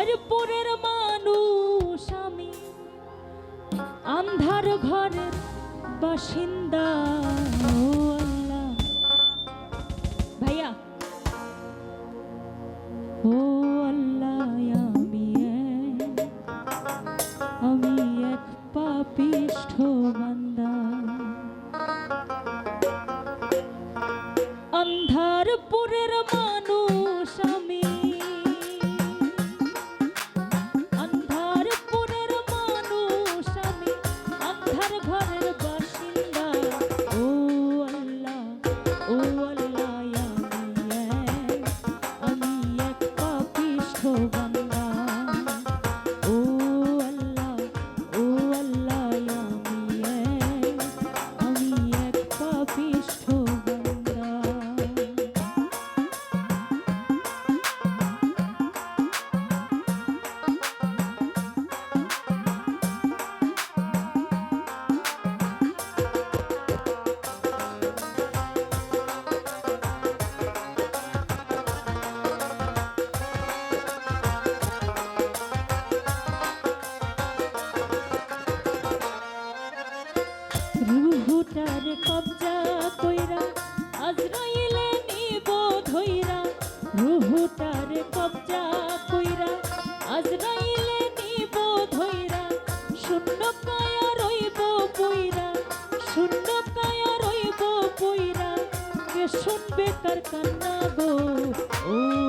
হাজারপুরের মানুষ আমি। আন্ধার ঘরের বাসিন্দা ভাইয়া। ও রুহুটার কবজা কইরা, আজরাইলে নিব ধইরা। রুহুটার কবজা কইরা, আজরাইলে নিব ধইরা। শূন্য কায়া রইব পইরা শূন্য কায়া রইব পইরা কে শুনবে তার কান্না গো? ও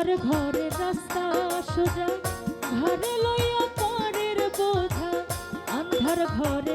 অন্ধার ঘরে রাস্তা সোজা ঘরে লইয়া পরের বোঝা অন্ধার ঘরে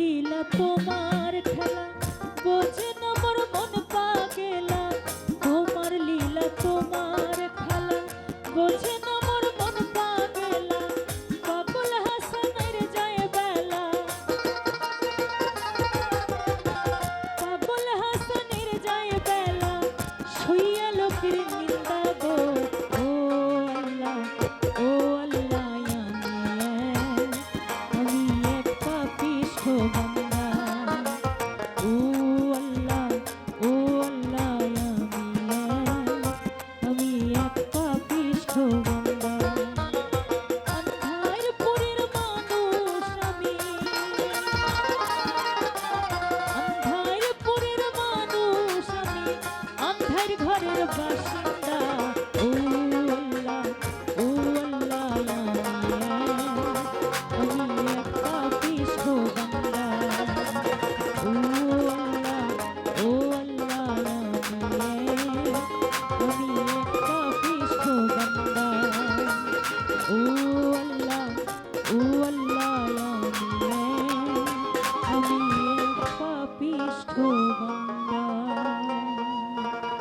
লীলা তোমার i'm Bye.